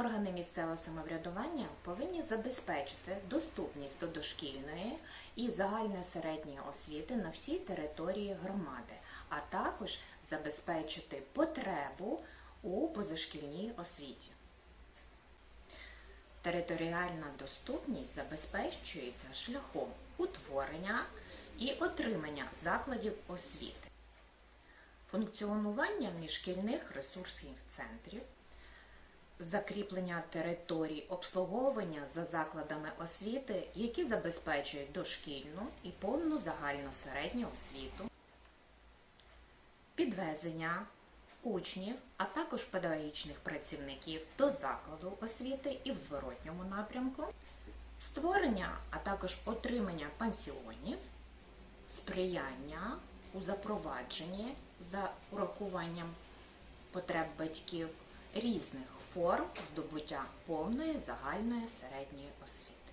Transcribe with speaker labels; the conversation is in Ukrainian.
Speaker 1: Органи місцевого самоврядування повинні забезпечити доступність до дошкільної і загальної середньої освіти на всій території громади, а також забезпечити потребу у позашкільній освіті. Територіальна доступність забезпечується шляхом утворення і отримання закладів освіти, функціонування міжшкільних ресурсних центрів, закріплення територій обслуговування за закладами освіти, які забезпечують дошкільну і повну загальну середню освіту, підвезення учнів, а також педагогічних працівників до закладу освіти і в зворотньому напрямку, створення, а також отримання пансіонів, сприяння у запровадженні за урахуванням потреб батьків різних форм здобуття повної загальної середньої освіти.